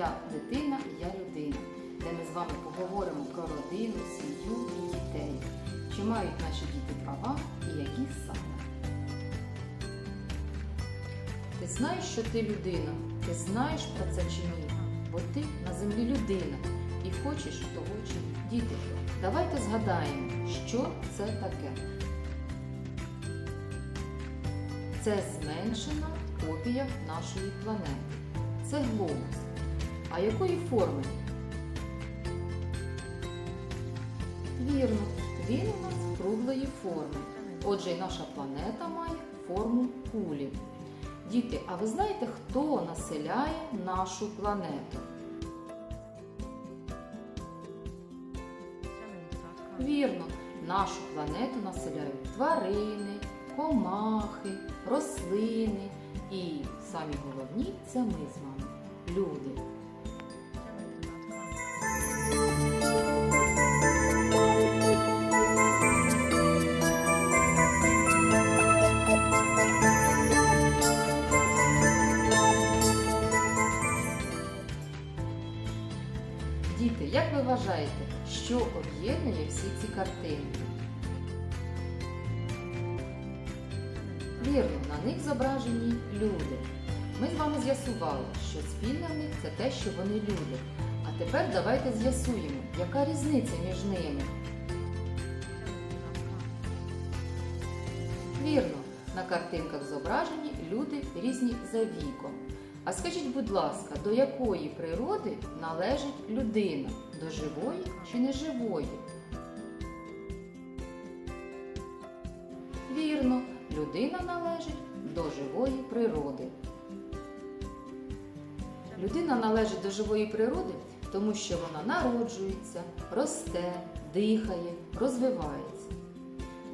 Я дитина, я людина, де ми з вами поговоримо про родину, сім'ю і дітей. Чи мають наші діти права і які саме? Ти знаєш, що ти людина? Ти знаєш про це чи ні? Бо ти на землі людина і хочеш того чи. Діти, давайте згадаємо, що це таке. Це зменшена копія нашої планети. Це глобус. А якої форми? Вірно, він у нас круглої форми. Отже, і наша планета має форму кулі. Діти, а ви знаєте, хто населяє нашу планету? Вірно, нашу планету населяють тварини, комахи, рослини і самі головні це ми з вами, люди. Об'єднує всі ці картинки? Вірно, на них зображені люди. Ми з вами з'ясували, що спільне в них це те, що вони люди. А тепер давайте з'ясуємо, яка різниця між ними. Вірно, на картинках зображені люди різні за віком. А скажіть, будь ласка, до якої природи належить людина? До живої чи неживої? Вірно, людина належить до живої природи. Людина належить до живої природи, тому що вона народжується, росте, дихає, розвивається.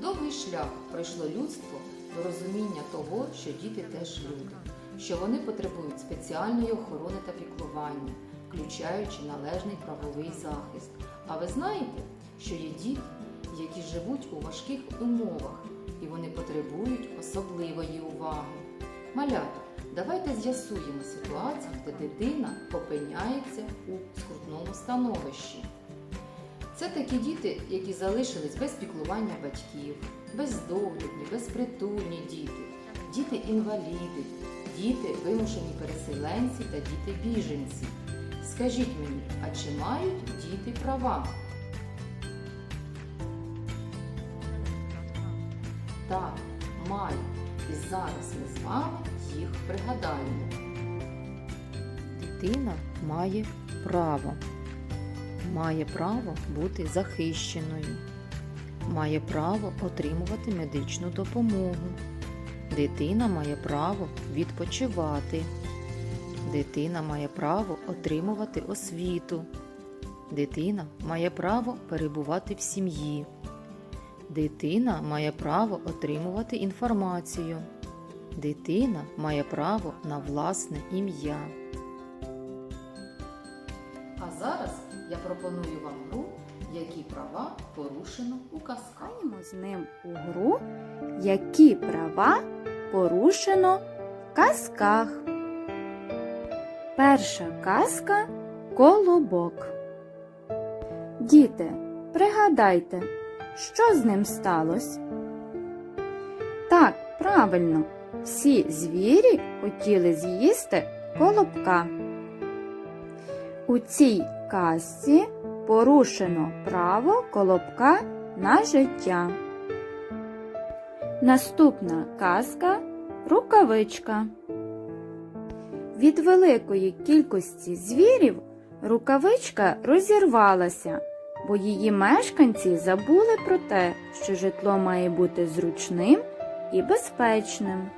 Довгий шлях пройшло людство до розуміння того, що діти теж люди, що вони потребують спеціальної охорони та піклування, включаючи належний правовий захист. А ви знаєте, що є діти, які живуть у важких умовах, і вони потребують особливої уваги. Малята, давайте з'ясуємо ситуацію, де дитина опиняється у скрутному становищі. Це такі діти, які залишились без піклування батьків, бездоглядні, безпритульні діти, діти-інваліди, діти вимушені переселенці та діти-біженці. Скажіть мені, а чи мають діти права? Так, мають. І зараз ми з вами їх пригадаємо. Дитина має право. Має право бути захищеною. Має право отримувати медичну допомогу. Дитина має право відпочивати. Дитина має право отримувати освіту. Дитина має право перебувати в сім'ї. Дитина має право отримувати інформацію. Дитина має право на власне ім'я. А зараз я пропоную вам гру, які права порушено у казках. Граємо з ним у гру, які права порушено в казках. Перша казка Колобок. Діти, пригадайте, що з ним сталося? Так, правильно, всі звірі хотіли з'їсти колобка. У цій казці порушено право колобка на життя. Наступна казка рукавичка. Від великої кількості звірів рукавичка розірвалася, бо її мешканці забули про те, що житло має бути зручним і безпечним.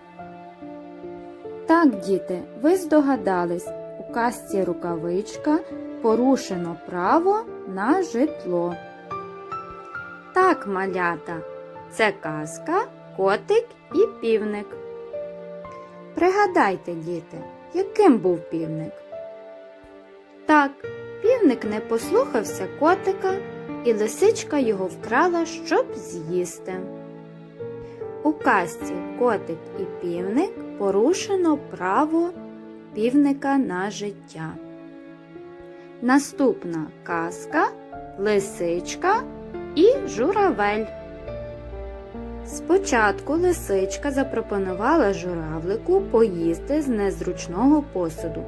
Так, діти, ви здогадались, у казці рукавичка порушено право на житло. Так, малята, це казка, котик і півник. Пригадайте, діти, яким був півник? Так, півник не послухався котика, і лисичка його вкрала, щоб з'їсти. У казці котик і півник порушено право півника на життя. Наступна казка Лисичка і журавель. Спочатку лисичка запропонувала журавлику поїсти з незручного посуду.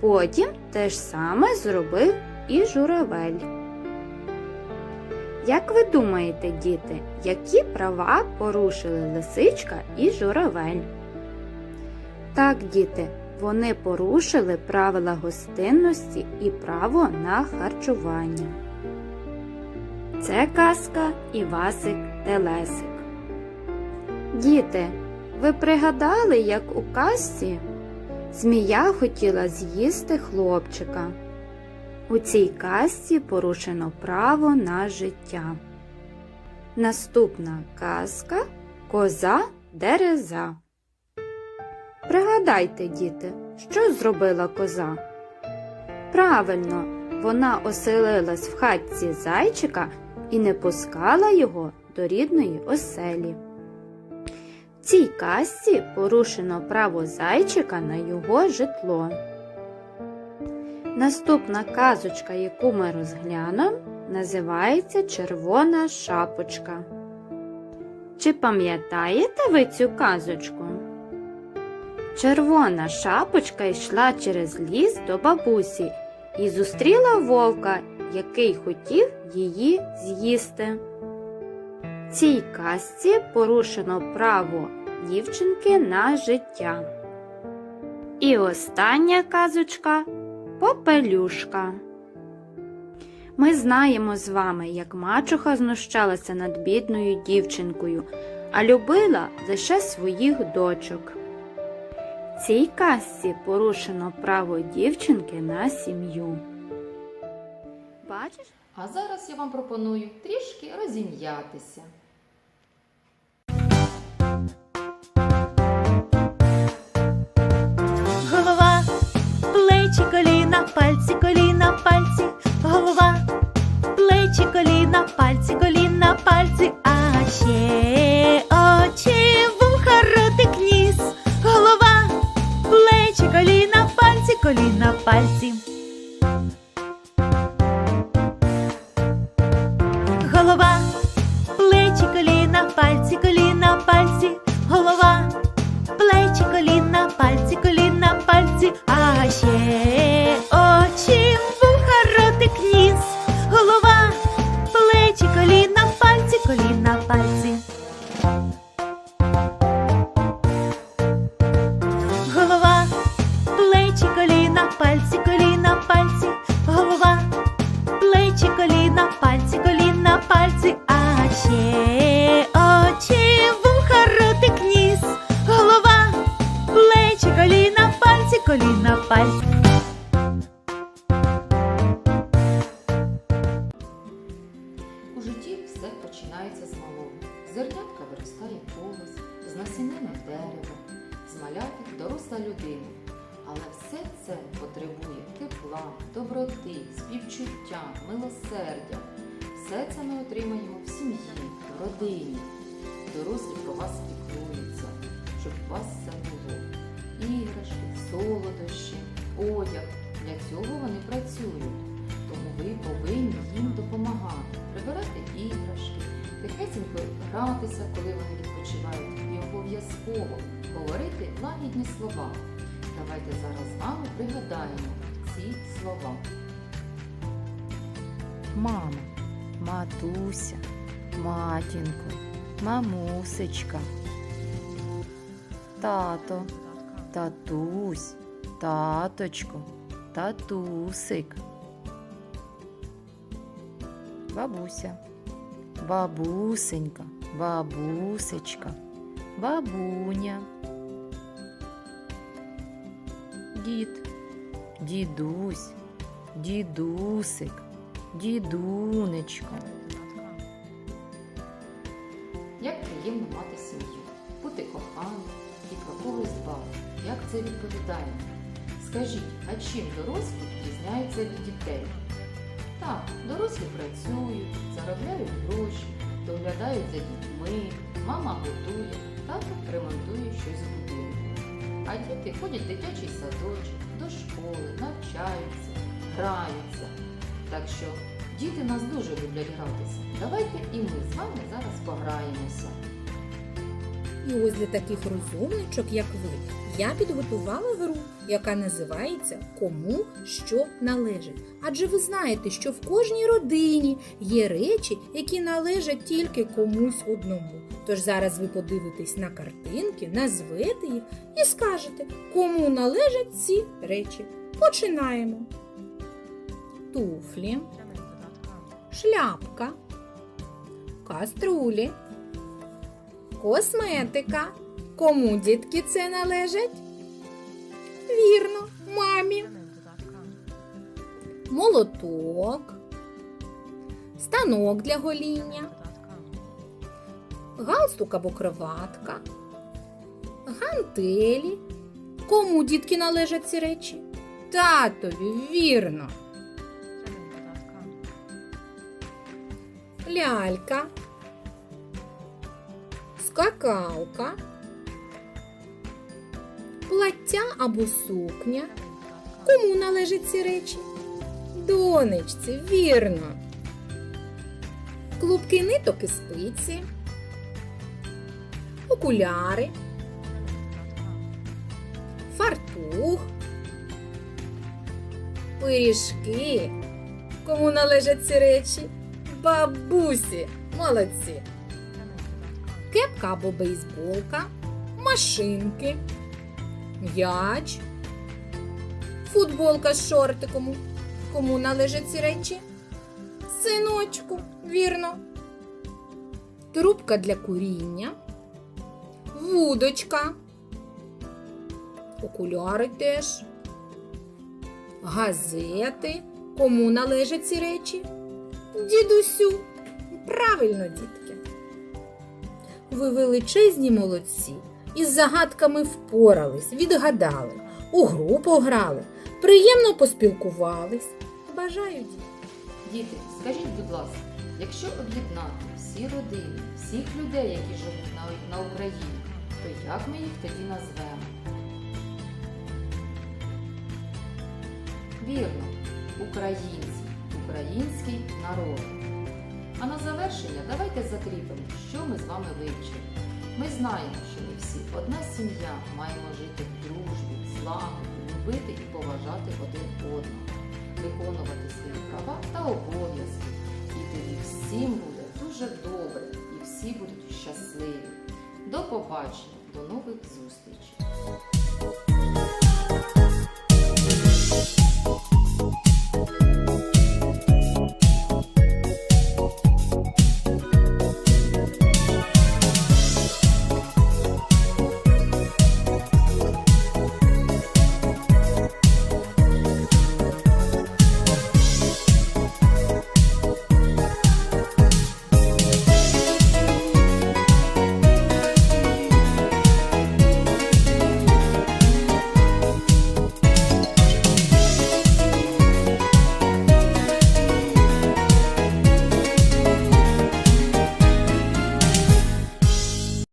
Потім те ж саме зробив і журавель. Як ви думаєте, діти, які права порушили лисичка і журавель? Так, діти, вони порушили правила гостинності і право на харчування. Це казка Івасик Телесик. Діти, ви пригадали, як у казці змія хотіла з'їсти хлопчика. У цій казці порушено право на життя. Наступна казка Коза Дереза. Пригадайте, діти, що зробила коза? Правильно, вона оселилась в хатці зайчика і не пускала його до рідної оселі. Цій казці порушено право зайчика на його житло. Наступна казочка, яку ми розглянемо, називається Червона шапочка. Чи пам'ятаєте ви цю казочку? Червона шапочка йшла через ліс до бабусі і зустріла вовка, який хотів її з'їсти. Цій казці порушено право дівчинки на життя. І остання казочка Попелюшка. Ми знаємо з вами, як мачуха знущалася над бідною дівчинкою, а любила лише своїх дочок. В цій казці порушено право дівчинки на сім'ю. Бачиш? А зараз я вам пропоную трішки розім'ятися. Голова, плечі, коліна, пальці, коліна, пальці, голова, плечі, коліна, пальці, коліна, пальці, а ще очі, вуха, ротик, ніс, голова, плечі, коліна, пальці, коліна, пальці. Виростає колос, з насінини дерево, з малятик доросла людина. Але все це потребує тепла, доброти, співчуття, милосердя. Все це ми отримаємо в сім'ї, в родині. Дорослі про вас піклуються, щоб у вас все було. Іграшки, солодощі, одяг. Для цього вони працюють. Тому ви повинні їм допомагати, тихесенько гратися, коли вони відпочивають, і обов'язково говорити лагідні слова. Давайте зараз з вами пригадаємо ці слова. Мама, матуся, матінко, мамусечка, тато, татусь, таточко, татусик, бабуся, бабусенька, бабусечка, бабуня, дід, дідусь, дідусик, дідунечко. Як приємно мати сім'ю, бути коханим і про когось дбати. Як це відповідає? Скажіть, а чим дорослі відрізняються від дітей? Так, дорослі працюють, заробляють гроші, доглядають за дітьми, мама готує, тато ремонтує щось в будинку. А діти ходять в дитячий садочок, до школи, навчаються, граються. Так що діти нас дуже люблять гратися. Давайте і ми з вами зараз пограємося. І ось для таких розумничок, як ви, я підготувала гру, яка називається Кому що належить. Адже ви знаєте, що в кожній родині є речі, які належать тільки комусь одному. Тож зараз ви подивитесь на картинки, назвете їх і скажете, кому належать ці речі. Починаємо. Туфлі, шляпка, каструлі. Косметика. Кому дітки це належать? Вірно, мамі. Молоток. Станок для гоління. Галстук або кроватка. Гантелі. Кому дітки належать ці речі? Татові, вірно. Лялька скакалка, плаття або сукня. Кому належать ці речі? Донечці, вірно. Клубки ниток і спиці, окуляри, фартух, пиріжки. Кому належать ці речі? Бабусі, молодці кепка або бейсболка, машинки, м'яч, футболка з шортиком. Кому належать ці речі? Синочку, вірно. Трубка для куріння, вудочка, окуляри теж, газети. Кому належать ці речі? Дідусю. Правильно, дітки. Ви величезні молодці. Із загадками впорались, відгадали, у гру пограли, приємно поспілкувались. Бажаю дітей. Діти, скажіть, будь ласка, якщо об'єднати всі родини, всіх людей, які живуть на Україні, то як ми їх тоді назвемо? Вірно, українці, український народ. А на завершення давайте закріпимо, що ми з вами вивчили. Ми знаємо, що ми всі одна сім'я маємо жити в дружбі, злагоді, любити і поважати один одного, виконувати свої права та обов'язки. І тоді всім буде дуже добре і всі будуть щасливі. До побачення, до нових зустрічей!